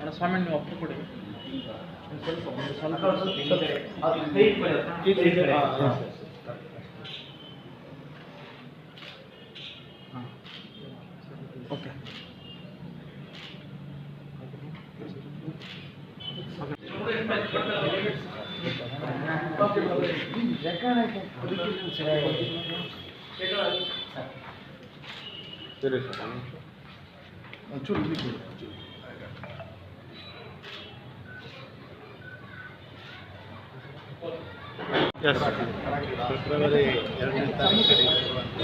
ಅಣ್ಣ ಸ್ವಾಮಿ ನೀವು ಒಪ್ಪು ಕೊಡಿ. ಒಂದು ಸ್ವಲ್ಪ ಒಂದು ಸ್ವಲ್ಪ. ಓಕೆ. ಒಂಚೂರು ಇಲ್ಲಿ ಫೆಬ್ರವರಿ ಎರಡನೇ ತಾರೀಕು ನಡೆಯುತ್ತಿರುವಂಥ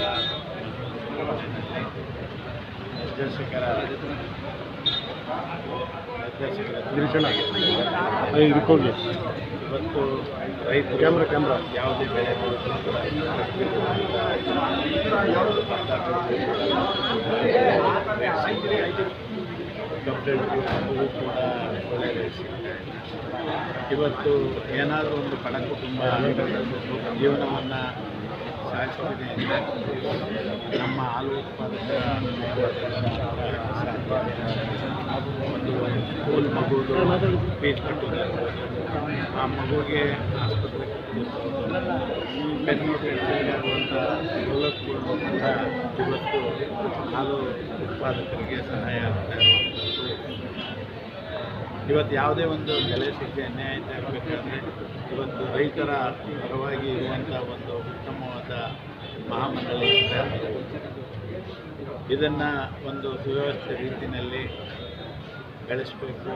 ನಿರ್ದೇಶಕರ ನಿರ್ದೇಶಕರ ಇದಕ್ಕೋಗಿ ಇವತ್ತು ರೈತರು ಕ್ಯಾಮ್ರಾ ಕ್ಯಾಮ್ರಾ ಯಾವುದೇ ಬೆಳೆ ಬೆಳೆದರೂ ಕಬ್ಬು ಕೂಡ ಒಳ್ಳೆಯದೇ ಸಿಗ್ತಾ. ಇವತ್ತು ಏನಾದರೂ ಒಂದು ಬಡ ಕುಟುಂಬ ಜೀವನವನ್ನು ಸಾಗಿಸೋದಿದೆ ಅಂದರೆ ನಮ್ಮ ಹಾಲು ಉತ್ಪಾದಕ ಒಂದು ಸ್ಕೂಲ್ ಮಗುದು ಫೀಸ್ ಕಟ್ಟೋದು ಆ ಮಗುಗೆ ಆಸ್ಪತ್ರೆಗೆ ಸವಲತ್ತುಗಳು ಕೂಡ ಇವತ್ತು ಹಾಲು ಉತ್ಪಾದಕರಿಗೆ ಸಹಾಯ ಆಗ್ತಾ ಇವತ್ತು ಯಾವುದೇ ಒಂದು ಬೆಲೆ ಸಿಗದೆ ಅನ್ಯಾಯ ಆಗಬೇಕಾದ್ರೆ ಇವತ್ತು ರೈತರ ಪರವಾಗಿ ಇರುವಂಥ ಒಂದು ಉತ್ತಮವಾದ ಮಹಾಮಂಡಳಿ ಇದೆ. ಇದನ್ನು ಒಂದು ಸುವ್ಯವಸ್ಥೆ ರೀತಿಯಲ್ಲಿ ಬೆಳೆಸಬೇಕು,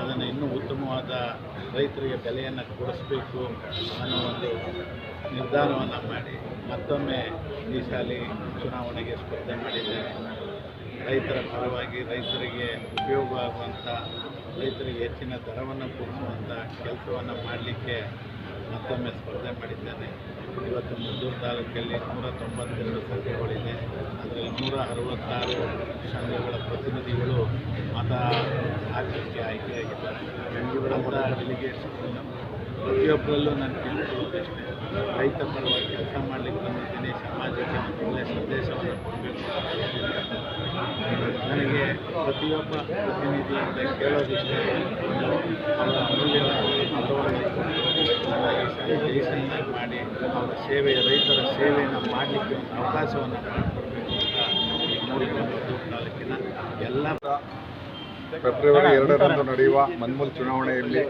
ಅದನ್ನು ಇನ್ನೂ ಉತ್ತಮವಾದ ರೈತರಿಗೆ ಬೆಲೆಯನ್ನು ಕೊಡಿಸ್ಬೇಕು ಅನ್ನೋ ಒಂದು ನಿರ್ಧಾರವನ್ನು ಮಾಡಿ ಮತ್ತೊಮ್ಮೆ ಈ ಸಾಲಿ ಚುನಾವಣೆಗೆ ಸ್ಪರ್ಧೆ ಮಾಡಿದ್ದೇನೆ ರೈತರ ಪರವಾಗಿ ರೈತರಿಗೆ ಉಪಯೋಗ ಆಗುವಂಥ ರೈತರಿಗೆ ಹೆಚ್ಚಿನ ದರವನ್ನು ಕೊಡಿಸುವಂಥ ಕೆಲಸವನ್ನು ಮಾಡಲಿಕ್ಕೆ ಮತ್ತೊಮ್ಮೆ ಸ್ಪರ್ಧೆ ಮಾಡಿದ್ದೇನೆ. ಇವತ್ತು ಮುದ್ದೂರು ತಾಲೂಕಲ್ಲಿ ನೂರ ತೊಂಬತ್ತೆರಡು ಸಂಘಗಳಿದೆ. ಅದರಲ್ಲಿ ನೂರ ಅರವತ್ತಾರು ಸಂಘಗಳ ಪ್ರತಿನಿಧಿಗಳು ಮತ ಹಾಕಲಿಕ್ಕೆ ನನಗೆ ಅವರ ಡೆಲಿಗೇಟ್ಸ್ ಪ್ರತಿಯೊಬ್ಬರಲ್ಲೂ ನಾನು ಕೇಳ್ಕೊಳ್ಳೋದಷ್ಟೇ ರೈತ ಪರವಾಗಿ ಕೆಲಸ ಮಾಡಲಿಕ್ಕೆ ಬಂದಿದ್ದೀನಿ, ಸಮಾಜಕ್ಕೆ ಒಂದು ಒಳ್ಳೆಯ ಸಂದೇಶವನ್ನು ಕೊಡಬೇಕು. ನನಗೆ ಪ್ರತಿಯೊಬ್ಬ ಪ್ರತಿನಿಧಿಯಿಂದ ಕೇಳೋದಿಷ್ಟೇ ಅವರ ಮತವನ್ನು ಜಯಿಸನ್ನಾಗಿ ಮಾಡಿ ಅವರ ಸೇವೆ, ರೈತರ ಸೇವೆಯನ್ನು ಮಾಡಲಿಕ್ಕೆ ಒಂದು ಅವಕಾಶವನ್ನು ಮಾಡಿಕೊಡ್ಬೇಕು ಅಂತ ಈ ತಾಲೂಕಿನ ಎಲ್ಲ ಫೆಬ್ರವರಿ ಎರಡರಂದು ನಡೆಯುವ ಮನ್ಮೂಲ್ ಚುನಾವಣೆಯಲ್ಲಿ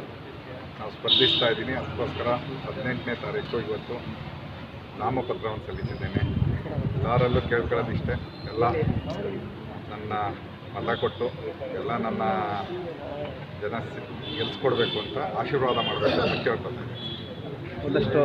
ನಾವು ಸ್ಪರ್ಧಿಸ್ತಾ ಇದ್ದೀನಿ. ಅದಕ್ಕೋಸ್ಕರ ಹದಿನೆಂಟನೇ ತಾರೀಕು ಇವತ್ತು ನಾಮಪತ್ರವನ್ನು ಸಲ್ಲಿಸಿದ್ದೇನೆ. ಎಲ್ಲರಲ್ಲೂ ಕೇಳ್ಕೊಳ್ಳೋದಿಷ್ಟೇ. ಎಲ್ಲ ನನ್ನ ಮತ ಕೊಟ್ಟು ಎಲ್ಲ ನನ್ನ ಜನ ಗೆಲ್ಸ್ಕೊಡ್ಬೇಕು ಅಂತ ಆಶೀರ್ವಾದ ಮಾಡಬೇಕು ಅಂತ ಕೇಳ್ಕೊಳ್ತೇನೆ ಒಂದಷ್ಟು